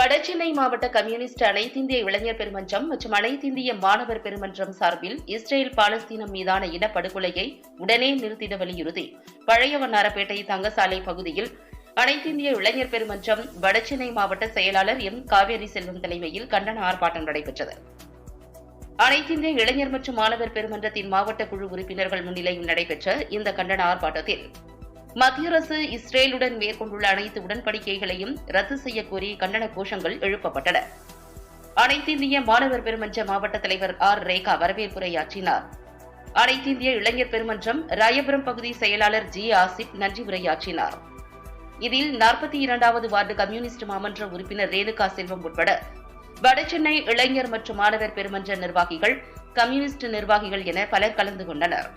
வடசென்னை மாவட்ட கம்யூனிஸ்ட் அனைத்திந்திய இளைஞர் பெருமன்றம் மற்றும் அனைத்திந்திய மாணவர் பெருமன்றம் சார்பில் இஸ்ரேல் பாலஸ்தீனம் மீதான இனப்படுகொலையை உடனே நிறுத்திட வலியுறுத்தி பழைய வண்ணாரப்பேட்டை தங்கசாலை பகுதியில் அனைத்திந்திய இளைஞர் பெருமன்றம் வடசென்னை மாவட்ட செயலாளர் எம். காவேரி செல்வம் தலைமையில் கண்டன ஆர்ப்பாட்டம் நடைபெற்றது. அனைத்திந்திய இளைஞர் மற்றும் மாணவர் பெருமன்றத்தின் மாவட்ட குழு உறுப்பினர்கள் முன்னிலையில் நடைபெற்ற இந்த கண்டன ஆர்ப்பாட்டத்தில் மத்திய அரசு இஸ்ரேலுடன் மேற்கொண்டுள்ள அனைத்து உடன்படிக்கைகளையும் ரத்து செய்யக்கோரி கண்டன கோஷங்கள் எழுப்பப்பட்டன. அனைத்திந்திய மாணவர் பெருமன்ற மாவட்ட தலைவர் ஆர். ரேகா வரவேற்புரையாற்றினார். அனைத்திந்திய இளைஞர் பெருமன்றம் ராயபுரம் பகுதி செயலாளர் ஜி. ஆசிப் நன்றி உரையாற்றினார். இதில் நாற்பத்தி இரண்டாவது வார்டு கம்யூனிஸ்ட் மாமன்ற உறுப்பினர் ரேணுகா செல்வம் உட்பட வடசென்னை இளைஞர் மற்றும் மாணவர் பெருமன்ற நிர்வாகிகள் கம்யூனிஸ்ட் நிர்வாகிகள் என பலர் கலந்து கொண்டனர்.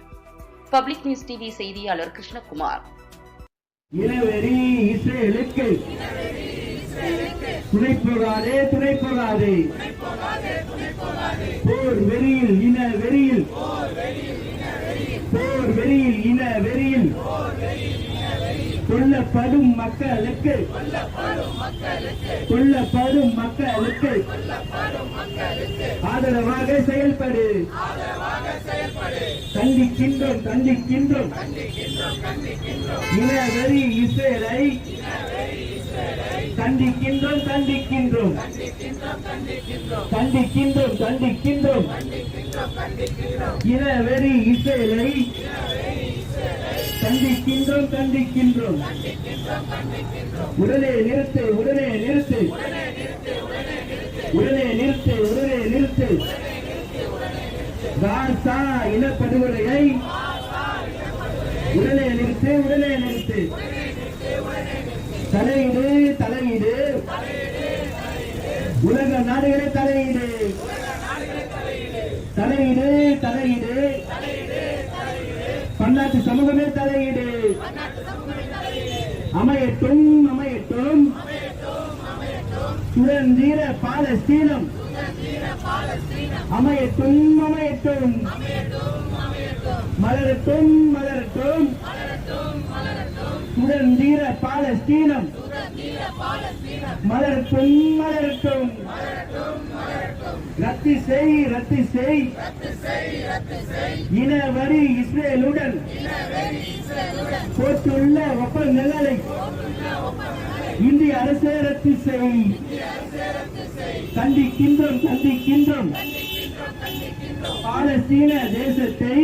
பப்ளிக் நியூஸ் டிவி செய்தியாளர் கிருஷ்ணகுமார். இனவெறி இஸ்ரேலுக்கு. துணை போகாதே துணை போகாதே போர் வெறியில் இன வெறியில் போர் வெறியில் இன வெறியில் கொல்லப்படும் மக்களுக்கு. கொல்லப்படும் மக்களுக்கு. ஆதரவாக செயல்படு. கண்டிக்கின்றோம் கண்டிக்கின்றோம் இனவெறி இஸ்ரேலை கண்டிக்கின்றோம் கண்டிக்கின்றோம் கண்டிக்கின்றோம் கண்டிக்கின்றோம் இனவெறி இசேலை கண்டிக்கின்றோம் கண்டிக்கின்றோம் உடனே நிறுத்து உடனே நிறுத்து. உடனே நிறுத்து உடனே நிறுத்து. காசா இனப்படுகொலையை உடலை நிறுத்து உடலை நிறுத்து. தலையீடு தலையீடு. உலக நாடுகளை தலையீடு. தலையீடு தலையீடு. பன்னாட்டு சமூகமே தலையீடு. அமையட்டும் அமையட்டும். சுதந்திர பாலஸ்தீனம். அமையட்டும் அமையட்டும். மலரட்டும் மலரட்டும். சுதந்திர பாலஸ்தீனம். மலரட்டும் மலரட்டும். ரத்து செய் ரத்து செய். இனவரி இஸ்ரேலுடன். போட்டுள்ள ஒப்பந்தங்களை. இந்திய அரசே ரத்து செய். கண்டிக்கின்றோம் கண்டிக்கின்றோம். பாலஸ்தீன தேசத்தை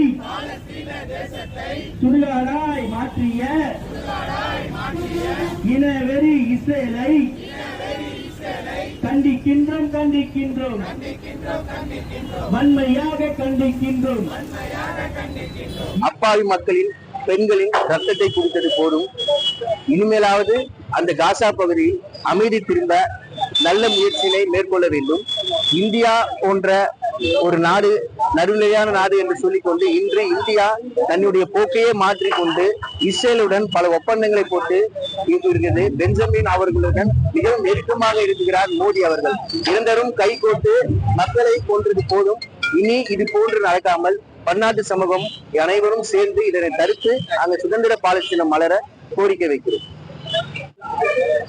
சுடுகாடாய் மாற்றிய இனவெறி இஸ்ரேலை கண்டிக்கின்றோம் கண்டிக்கின்றோம். வன்மையாக கண்டிக்கின்றோம். அப்பாவி மக்களின் பெண்களின் ரத்தத்தை குடித்தது போதும். இனிமேலாவது அந்த காசா பகுதியில் அமைதி திரும்ப நல்ல முயற்சியினை மேற்கொள்ள வேண்டும். இந்தியா போன்ற ஒரு நாடு நடுநிலையான நாடு என்று சொல்லிக்கொண்டு இன்று இந்தியா தன்னுடைய போக்கையே மாற்றிக்கொண்டு இஸ்ரேலுடன் பல ஒப்பந்தங்களை போட்டு இருக்கிறது. பெஞ்சமின் அவர்களுடன் மிகவும் நெருக்கமாக இருக்கிறார் மோடி அவர்கள். இருந்தரும் கை கோட்டு மக்களை கொன்றது போதும். இனி இது போன்று நடக்காமல் பன்னாட்டு சமூகம் அனைவரும் சேர்ந்து இதனை தடுத்து அங்கு சுதந்திர பாலஸ்தீனம் மலர கோரிக்கை வைக்கிறோம்.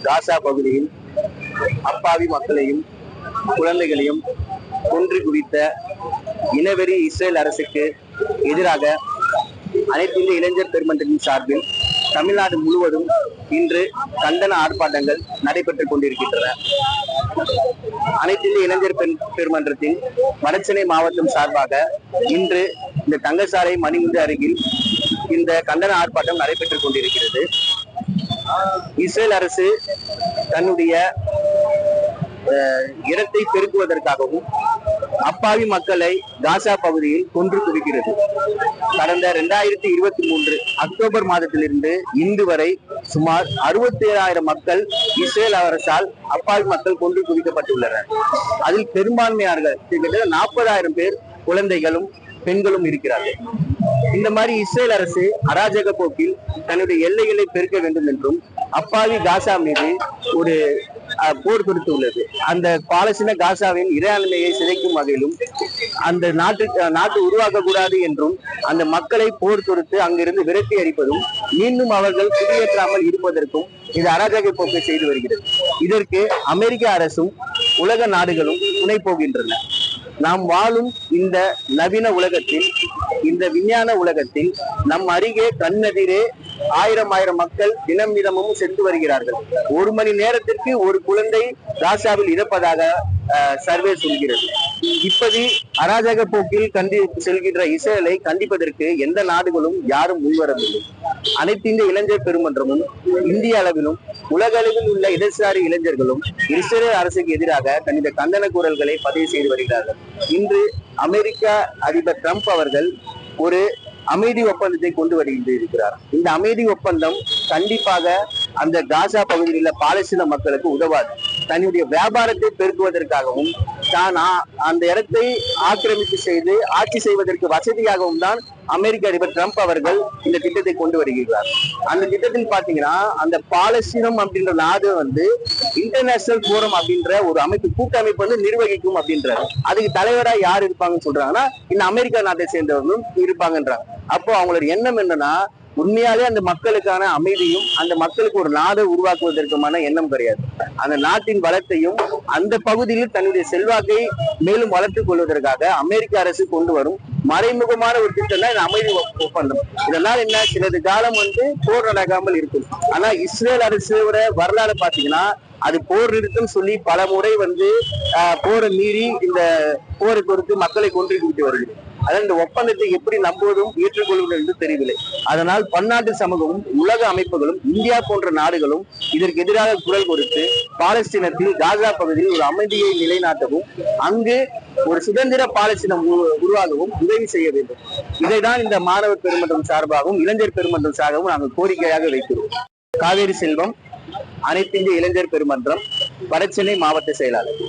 காசா பகுதியில் அப்பாவி மக்களையும் குழந்தைகளையும் கொன்று குவித்த இனவெறி இஸ்ரேல் அரசுக்கு எதிராக அனைத்து இந்திய இளைஞர் பெருமன்றத்தின் சார்பில் தமிழ்நாடு முழுவதும் இன்று கண்டன ஆர்ப்பாட்டங்கள் நடைபெற்றுக் கொண்டிருக்கின்றன. அனைத்து இந்திய இளைஞர் பெண் பெருமன்றத்தின் வடசென்னை மாவட்டம் சார்பாக இன்று இந்த தங்கசாலை மணிமுந்து அருகில் இந்த கண்டன ஆர்ப்பாட்டம் நடைபெற்றுக் கொண்டிருக்கிறது. இஸ்ரேல் அரசு தன்னுடைய இடத்தை பெருக்குவதற்காகவும் அப்பாவி மக்களை காசா பகுதியில் கொன்று குவிக்கிறது. கடந்த இரண்டாயிரத்தி இருபத்தி மூன்று அக்டோபர் மாதத்திலிருந்து இன்று வரை சுமார் அறுபத்தி ஏழாயிரம் மக்கள் இஸ்ரேல் அரசால் அப்பாவி மக்கள் கொன்று குவிக்கப்பட்டுள்ளனர். அதில் பெரும்பான்மையானர்கள் கிட்டத்தட்ட நாற்பதாயிரம் பேர் குழந்தைகளும் பெண்களும் இருக்கிறார்கள். இந்த மாதிரி இஸ்ரேல் அரசு அராஜக போக்கில் தன்னுடைய எல்லைகளை பெருக்க வேண்டும் என்றும் அப்பாவி காசா மீது ஒரு அஹ், போர் தொடுத்துள்ளது. அந்த பாலஸ்தீன காசாவின் இறையாண்மையை சிதைக்கும் வகையிலும் அந்த நாட்டு அஹ், நாட்டு உருவாக்க கூடாது என்றும் அந்த மக்களை போர் தொடுத்து அங்கிருந்து விரட்டி அடிப்பதும் மீண்டும் அவர்கள் குடியேற்றாமல் இருப்பதற்கும் இது அராஜக போக்கை செய்து வருகிறது. இதற்கு அமெரிக்க அரசும் உலக நாடுகளும் துணை போகின்றன. நாம் வாழும் இந்த நவீன உலகத்தில் இந்த விஞ்ஞான உலகத்தில் நம் அருகே கண்ணெதிரே ஆயிரம் ஆயிரம் மக்கள் தினம் தினமும் சென்று வருகிறார்கள். ஒரு மணி நேரத்திற்கு ஒரு குழந்தை ராசாவில் இறப்பதாக சர்வே சொல்கிறது. இப்படி அராஜக போக்கில் கண்டி செல்கின்ற இஸ்ரேலை கண்டிப்பதற்கு எந்த நாடுகளும் யாரும் முன்வரவில்லை. அனைத்து இந்திய இளைஞர் பெருமன்றமும் இந்திய அளவிலும் உலக அளவில் உள்ள இடதுசாரி இளைஞர்களும் இஸ்ரேல் அரசுக்கு எதிராக தன்னுடைய கண்டன குரல்களை பதிவு செய்து வருகிறார்கள். இன்று அமெரிக்க அதிபர் ட்ரம்ப் அவர்கள் ஒரு அமைதி ஒப்பந்தத்தை கொண்டு வருகின்ற இருக்கிறார் இந்த அமைதி ஒப்பந்தம் கண்டிப்பாக அந்த காசா பகுதியில் உள்ள பாலஸ்தீன மக்களுக்கு உதவாது. தன்னுடைய வியாபாரத்தை பெருக்குவதற்காகவும் தான் அந்த இடத்தை ஆக்கிரமிப்பு செய்து ஆட்சி செய்வதற்கு வசதியாகவும் தான் அமெரிக்க அதிபர் ட்ரம்ப் அவர்கள் இந்த திட்டத்தை கொண்டு வருகிறார். அந்த திட்டத்தில் பாத்தீங்கன்னா அந்த பாலஸ்தீனம் அப்படின்ற நாடு வந்து இன்டர்நேஷனல் போரம் அப்படின்ற ஒரு அமைப்பு கூட்டமைப்பு வந்து நிர்வகிக்கும் அப்படின்றாரு அதுக்கு தலைவரா யார் இருப்பாங்கன்னு சொல்றாங்கன்னா இந்த அமெரிக்கா நாட்டை சேர்ந்தவர்களும் இருப்பாங்கன்றாங்க. அப்போ அவங்களோட எண்ணம் என்னன்னா உண்மையாலே அந்த மக்களுக்கான அமைதியும் அந்த மக்களுக்கு ஒரு நாடை உருவாக்குவதற்குமான எண்ணம் கிடையாது. அந்த நாட்டின் வளத்தையும் அந்த பகுதியில் தன்னுடைய செல்வாக்கை மேலும் வளர்த்துக் கொள்வதற்காக அமெரிக்க அரசு கொண்டு வரும் மறைமுகமான ஒரு திட்டம் தான் இந்த அமைதி ஒப்பந்தம். இதனால் என்ன? சிலது காலம் வந்து போர் நடக்காமல் இருக்கும். ஆனா இஸ்ரேல் அரசோட வரலாறு பாத்தீங்கன்னா அது போர் நிறுத்தம் சொல்லி பல முறை வந்து ஆஹ், போரை மீறி இந்த போரை பொறுத்து மக்களை கொன்றுவிட்டு வருகிறது. அதான் இந்த ஒப்பந்தத்தை எப்படி நம்புவதும் ஏற்றுக்கொள்வது என்று தெரியவில்லை. அதனால் பன்னாட்டு சமூகமும் உலக அமைப்புகளும் இந்தியா போன்ற நாடுகளும் இதற்கு எதிராக குரல் கொடுத்து பாலஸ்தீனத்தில் காசா பகுதியில் ஒரு அமைதியை நிலைநாட்டவும் அங்கு ஒரு சுதந்திர பாலஸ்தீனம் உருவாகவும் உதவி செய்ய வேண்டும். இதைதான் இந்த மாணவர் பெருமன்றம் சார்பாகவும் இளைஞர் பெருமன்றம் சார்பாகவும் நாங்கள் கோரிக்கையாக வைக்கிறோம். காவேரி செல்வம் அனைத்து இந்திய இளைஞர் பெருமன்றம் வடசென்னை மாவட்ட செயலாளர்.